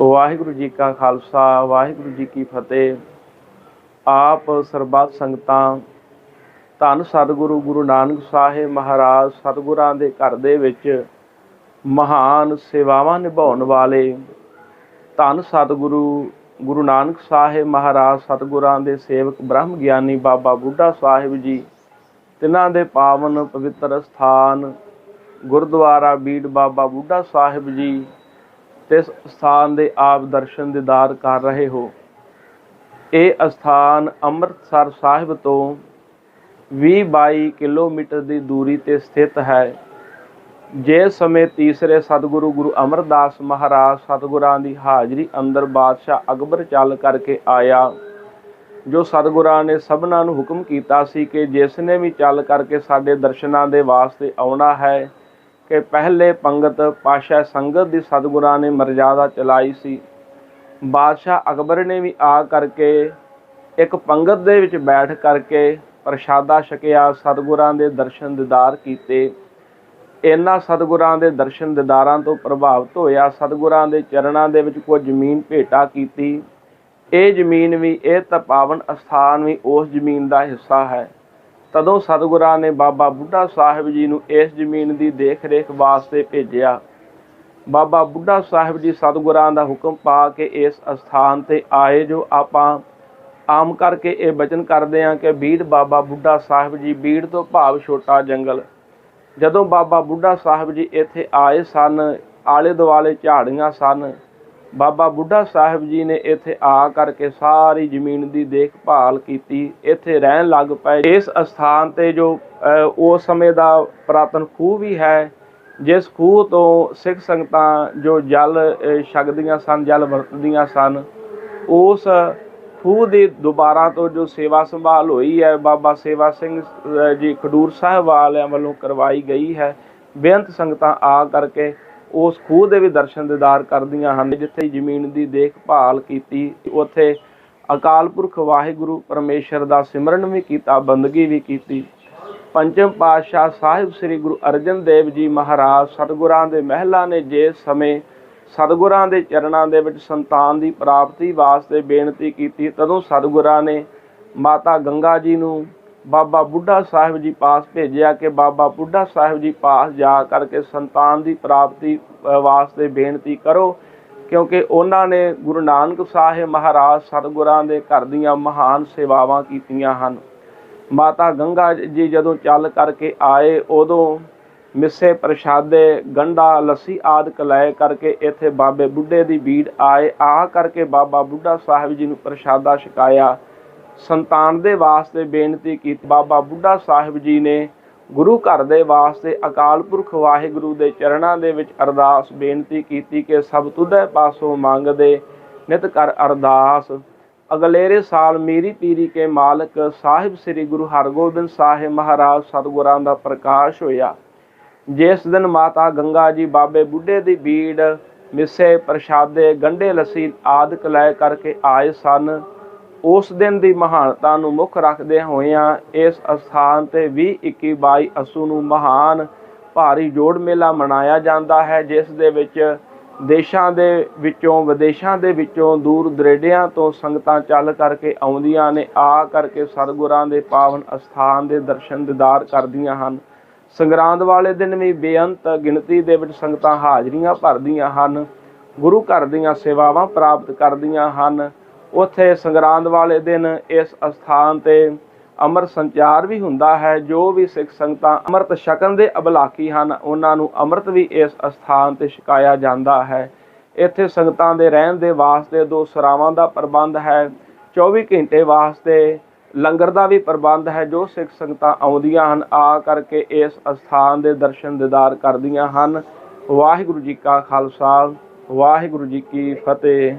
ਵਾਹਿਗੁਰੂ ਜੀ ਕਾ ਖਾਲਸਾ, ਵਾਹਿਗੁਰੂ ਜੀ ਕੀ ਫਤਿਹ। ਆਪ ਸਰਬੱਤ ਸੰਗਤਾਂ, ਧੰਨ ਸਤਿਗੁਰੂ ਗੁਰੂ ਨਾਨਕ ਸਾਹਿਬ ਮਹਾਰਾਜ ਸਤਿਗੁਰਾਂ ਦੇ ਘਰ ਦੇ ਵਿੱਚ ਮਹਾਨ ਸੇਵਾਵਾਂ ਨਿਭਾਉਣ ਵਾਲੇ ਧੰਨ ਸਤਿਗੁਰੂ ਗੁਰੂ ਨਾਨਕ ਸਾਹਿਬ ਮਹਾਰਾਜ ਸਤਿਗੁਰਾਂ ਦੇ ਸੇਵਕ ਬ੍ਰਹਮ ਗਿਆਨੀ ਬਾਬਾ ਬੁੱਢਾ ਸਾਹਿਬ ਜੀ, ਤਿਨਾਂ ਦੇ ਪਾਵਨ ਪਵਿੱਤਰ ਸਥਾਨ ਗੁਰਦੁਆਰਾ ਬੀੜ ਬਾਬਾ ਬੁੱਢਾ ਸਾਹਿਬ ਜੀ ਤੇ ਸਥਾਨ ਦੇ ਆਪ ਦਰਸ਼ਨ ਦੀਦਾਰ ਕਰ ਰਹੇ ਹੋ। ਇਹ ਅਸਥਾਨ ਅੰਮ੍ਰਿਤਸਰ ਸਾਹਿਬ ਤੋਂ 20-22 ਕਿਲੋਮੀਟਰ ਦੀ ਦੂਰੀ ਤੇ ਸਥਿਤ ਹੈ। ਜੇ ਸਮੇਂ ਤੀਸਰੇ ਸਤਿਗੁਰੂ ਗੁਰੂ ਅਮਰਦਾਸ ਮਹਾਰਾਜ ਸਤਿਗੁਰਾਂ ਦੀ ਹਾਜ਼ਰੀ ਅੰਦਰ ਬਾਦਸ਼ਾਹ ਅਕਬਰ ਚੱਲ ਕਰਕੇ ਆਇਆ, ਜੋ ਸਤਿਗੁਰਾਂ ਨੇ ਸਭਨਾਂ ਨੂੰ ਹੁਕਮ ਕੀਤਾ ਸੀ ਕਿ ਜਿਸ ਨੇ ਵੀ ਚੱਲ ਕਰਕੇ ਸਾਡੇ ਦਰਸ਼ਨਾਂ ਦੇ ਵਾਸਤੇ ਆਉਣਾ ਹੈ ਕਿ ਪਹਿਲੇ ਪੰਗਤ ਪਾਸ਼ਾ ਸੰਗਤ ਦੀ ਸਤਿਗੁਰਾਂ ਨੇ ਮਰਜ਼ਾਦਾ ਚਲਾਈ ਸੀ। ਬਾਦਸ਼ਾਹ ਅਕਬਰ ਨੇ ਵੀ ਆ ਕਰਕੇ ਇੱਕ ਪੰਗਤ ਦੇ ਵਿੱਚ ਬੈਠ ਕਰਕੇ ਪ੍ਰਸ਼ਾਦਾ ਛਕਿਆ, ਸਤਿਗੁਰਾਂ ਦੇ ਦਰਸ਼ਨ ਦੀਦਾਰ ਕੀਤੇ। ਇਹਨਾਂ ਸਤਿਗੁਰਾਂ ਦੇ ਦਰਸ਼ਨ ਦੀਦਾਰਾਂ ਤੋਂ ਪ੍ਰਭਾਵਿਤ ਹੋਇਆ। ਸਤਿਗੁਰਾਂ ਦੇ ਚਰਨਾਂ ਦੇ ਵਿੱਚ ਕੋਈ ਜ਼ਮੀਨ ਭੇਟਾ ਕੀਤੀ। ਇਹ ਜ਼ਮੀਨ ਵੀ, ਇਹ ਤਾਂ ਪਾਵਨ ਅਸਥਾਨ ਵੀ ਉਸ ਜ਼ਮੀਨ ਦਾ ਹਿੱਸਾ ਹੈ। ਤਦੋਂ ਸਤਿਗੁਰਾਂ ਨੇ ਬਾਬਾ ਬੁੱਢਾ ਸਾਹਿਬ ਜੀ ਨੂੰ ਇਸ ਜ਼ਮੀਨ ਦੀ ਦੇਖ-ਰੇਖ ਵਾਸਤੇ ਭੇਜਿਆ। ਬਾਬਾ ਬੁੱਢਾ ਸਾਹਿਬ ਜੀ ਸਤਿਗੁਰਾਂ ਦਾ ਹੁਕਮ ਪਾ ਕੇ ਇਸ ਅਸਥਾਨ ਤੇ ਆਏ, ਜੋ ਆਪਾਂ ਆਮ ਕਰਕੇ ਇਹ ਬਚਨ ਕਰਦੇ ਹਾਂ ਕਿ ਬੀੜ ਬਾਬਾ ਬੁੱਢਾ ਸਾਹਿਬ ਜੀ, ਬੀੜ ਤੋਂ ਭਾਵ ਛੋਟਾ ਜੰਗਲ। ਜਦੋਂ ਬਾਬਾ ਬੁੱਢਾ ਸਾਹਿਬ ਜੀ ਇੱਥੇ ਆਏ ਸਨ ਆਲੇ ਦੁਆਲੇ ਝਾੜੀਆਂ ਸਨ ਬਾਬਾ ਬੁੱਢਾ ਸਾਹਿਬ ਜੀ ਨੇ ਇੱਥੇ ਆ ਕਰਕੇ ਸਾਰੀ ਜ਼ਮੀਨ ਦੀ ਦੇਖਭਾਲ ਕੀਤੀ। ਇੱਥੇ ਰਹਿਣ ਲੱਗ ਪਏ। ਇਸ ਅਸਥਾਨ ਤੇ ਜੋ ਉਸ ਸਮੇਂ ਦਾ ਪੁਰਾਤਨ ਖੂਹ ਵੀ ਹੈ, ਜਿਸ ਖੂਹ ਤੋਂ ਸਿੱਖ ਸੰਗਤਾਂ ਜੋ ਜਲ ਛਕਦੀਆਂ ਸਨ, ਜਲ ਵਰਤਦੀਆਂ ਸਨ, ਉਸ ਖੂਹ ਦੀ ਦੁਬਾਰਾ ਤੋਂ ਜੋ ਸੇਵਾ ਸੰਭਾਲ ਹੋਈ ਹੈ, ਬਾਬਾ ਸੇਵਾ ਸਿੰਘ ਜੀ ਖਡੂਰ ਸਾਹਿਬ ਵਾਲਿਆਂ ਵੱਲੋਂ ਕਰਵਾਈ ਗਈ ਹੈ। ਬੇਅੰਤ ਸੰਗਤਾਂ ਆ ਕਰਕੇ ਉਸ ਖੂਹ ਦੇ ਵੀ ਦਰਸ਼ਨ ਦੀਦਾਰ ਕਰਦੀਆਂ ਹਨ, ਜਿੱਥੇ ਜ਼ਮੀਨ ਦੀ ਦੇਖਭਾਲ ਕੀਤੀ। ਉੱਥੇ ਅਕਾਲ ਪੁਰਖ ਵਾਹਿਗੁਰੂ ਪਰਮੇਸ਼ਰ ਦਾ ਸਿਮਰਨ ਵੀ ਕੀਤਾ, ਬੰਦਗੀ ਵੀ ਕੀਤੀ। ਪੰਚਮ ਪਾਤਸ਼ਾਹ ਸਾਹਿਬ ਸ੍ਰੀ ਗੁਰੂ ਅਰਜਨ ਦੇਵ ਜੀ ਮਹਾਰਾਜ ਸਤਿਗੁਰਾਂ ਦੇ ਮਹਿਲਾ ਨੇ ਜੇ ਸਮੇਂ ਸਤਿਗੁਰਾਂ ਦੇ ਚਰਨਾਂ ਦੇ ਵਿੱਚ ਸੰਤਾਨ ਦੀ ਪ੍ਰਾਪਤੀ ਵਾਸਤੇ ਬੇਨਤੀ ਕੀਤੀ, ਤਦੋਂ ਸਤਿਗੁਰਾਂ ਨੇ ਮਾਤਾ ਗੰਗਾ ਜੀ ਨੂੰ ਬਾਬਾ ਬੁੱਢਾ ਸਾਹਿਬ ਜੀ ਪਾਸ ਭੇਜਿਆ ਕਿ ਬਾਬਾ ਬੁੱਢਾ ਸਾਹਿਬ ਜੀ ਪਾਸ ਜਾ ਕਰਕੇ ਸੰਤਾਨ ਦੀ ਪ੍ਰਾਪਤੀ ਵਾਸਤੇ ਬੇਨਤੀ ਕਰੋ, ਕਿਉਂਕਿ ਉਹਨਾਂ ਨੇ ਗੁਰੂ ਨਾਨਕ ਸਾਹਿਬ ਮਹਾਰਾਜ ਸਤਿਗੁਰਾਂ ਦੇ ਘਰ ਦੀਆਂ ਮਹਾਨ ਸੇਵਾਵਾਂ ਕੀਤੀਆਂ ਹਨ। ਮਾਤਾ ਗੰਗਾ ਜੀ ਜਦੋਂ ਚੱਲ ਕਰਕੇ ਆਏ, ਉਦੋਂ ਮਿੱਸੇ ਪ੍ਰਸ਼ਾਦੇ, ਗੰਡਾ, ਲੱਸੀ ਆਦਿਕ ਲੈ ਕਰਕੇ ਇੱਥੇ ਬਾਬੇ ਬੁੱਢੇ ਦੀ ਬੀੜ ਆਏ। ਆ ਕਰਕੇ ਬਾਬਾ ਬੁੱਢਾ ਸਾਹਿਬ ਜੀ ਨੂੰ ਪ੍ਰਸ਼ਾਦਾ ਛਕਾਇਆ। ਸੰਤਾਨ ਦੇ ਵਾਸਤੇ ਬੇਨਤੀ ਕੀਤੀ। ਬਾਬਾ ਬੁੱਢਾ ਸਾਹਿਬ ਜੀ ਨੇ ਗੁਰੂ ਘਰ ਦੇ ਵਾਸਤੇ ਅਕਾਲ ਪੁਰਖ ਵਾਹਿਗੁਰੂ ਦੇ ਚਰਨਾਂ ਦੇ ਵਿੱਚ ਅਰਦਾਸ ਬੇਨਤੀ ਕੀਤੀ ਕਿ ਸਭ ਤੁਧੇ ਪਾਸੋਂ ਮੰਗਦੇ ਨਿਤ ਕਰ ਅਰਦਾਸ। ਅਗਲੇਰੇ ਸਾਲ ਮੇਰੀ ਪੀਰੀ ਕੇ ਮਾਲਕ ਸਾਹਿਬ ਸ੍ਰੀ ਗੁਰੂ ਹਰਗੋਬਿੰਦ ਸਾਹਿਬ ਮਹਾਰਾਜ ਸਤਿਗੁਰਾਂ ਦਾ ਪ੍ਰਕਾਸ਼ ਹੋਇਆ। ਜਿਸ ਦਿਨ ਮਾਤਾ ਗੰਗਾ ਜੀ ਬਾਬੇ ਬੁੱਢੇ ਦੀ ਬੀੜ, ਮਿੱਸੇ, ਪ੍ਰਸ਼ਾਦੇ ਗੰਡੇ ਲੱਸੀ ਆਦਿਕ ਲੈ ਕਰਕੇ ਆਏ ਸਨ। ਉਸ ਦਿਨ ਦੀ ਮਹਾਨਤਾ ਨੂੰ ਮੁੱਖ ਰੱਖਦੇ ਹੋਇਆਂ ਇਸ ਅਸਥਾਨ ਤੇ 20 21 22 ਅਸੂ ਨੂੰ ਮਹਾਨ ਭਾਰੀ ਜੋੜ ਮੇਲਾ ਮਨਾਇਆ ਜਾਂਦਾ ਹੈ, ਜਿਸ ਦੇ ਵਿੱਚ ਦੇਸ਼ਾਂ ਦੇ ਵਿੱਚੋਂ, ਵਿਦੇਸ਼ਾਂ ਦੇ ਵਿੱਚੋਂ, ਦੂਰ ਦਰੇਡਿਆਂ ਤੋਂ ਸੰਗਤਾਂ ਚੱਲ ਕਰਕੇ ਆਉਂਦੀਆਂ ਨੇ। ਆ ਕਰਕੇ ਸਤਿਗੁਰਾਂ ਦੇ ਪਾਵਨ ਅਸਥਾਨ ਦੇ ਦਰਸ਼ਨ ਦੀਦਾਰ ਕਰਦੀਆਂ ਹਨ। ਸੰਗਰਾਂਦ ਵਾਲੇ ਦਿਨ ਵੀ ਬੇਅੰਤ ਗਿਣਤੀ ਦੇ ਵਿੱਚ ਸੰਗਤਾਂ ਹਾਜ਼ਰੀਆਂ ਭਰਦੀਆਂ ਹਨ। ਗੁਰੂ ਘਰ ਦੀਆਂ ਸੇਵਾਵਾਂ ਪ੍ਰਾਪਤ ਕਰਦੀਆਂ ਹਨ। ਉੱਥੇ ਸੰਗਰਾਂਦ ਵਾਲੇ ਦਿਨ ਇਸ ਅਸਥਾਨ ਤੇ ਅੰਮ੍ਰਿਤ ਸੰਚਾਰ ਵੀ ਹੁੰਦਾ ਹੈ, ਜੋ ਵੀ ਸਿੱਖ ਸੰਗਤਾਂ ਅੰਮ੍ਰਿਤ ਛਕਣ ਦੇ ਅਬਲਾਕੀ ਹਨ, ਉਹਨਾਂ ਨੂੰ ਅੰਮ੍ਰਿਤ ਵੀ ਇਸ ਅਸਥਾਨ ਤੇ ਛਕਾਇਆ ਜਾਂਦਾ ਹੈ। ਇੱਥੇ ਸੰਗਤਾਂ ਦੇ ਰਹਿਣ ਦੇ ਵਾਸਤੇ ਦੋ ਸਰਾਵਾਂ ਦਾ ਪ੍ਰਬੰਧ ਹੈ 24 ਘੰਟੇ ਵਾਸਤੇ ਲੰਗਰ ਦਾ ਵੀ ਪ੍ਰਬੰਧ ਹੈ, ਜੋ ਸਿੱਖ ਸੰਗਤਾਂ ਆਉਂਦੀਆਂ ਹਨ, ਆ ਕਰਕੇ ਇਸ ਅਸਥਾਨ ਦੇ ਦਰਸ਼ਨ ਦੀਦਾਰ ਕਰਦੀਆਂ ਹਨ। ਵਾਹਿਗੁਰੂ ਜੀ ਕਾ ਖਾਲਸਾ, ਵਾਹਿਗੁਰੂ ਜੀ ਕੀ ਫਤਿਹ।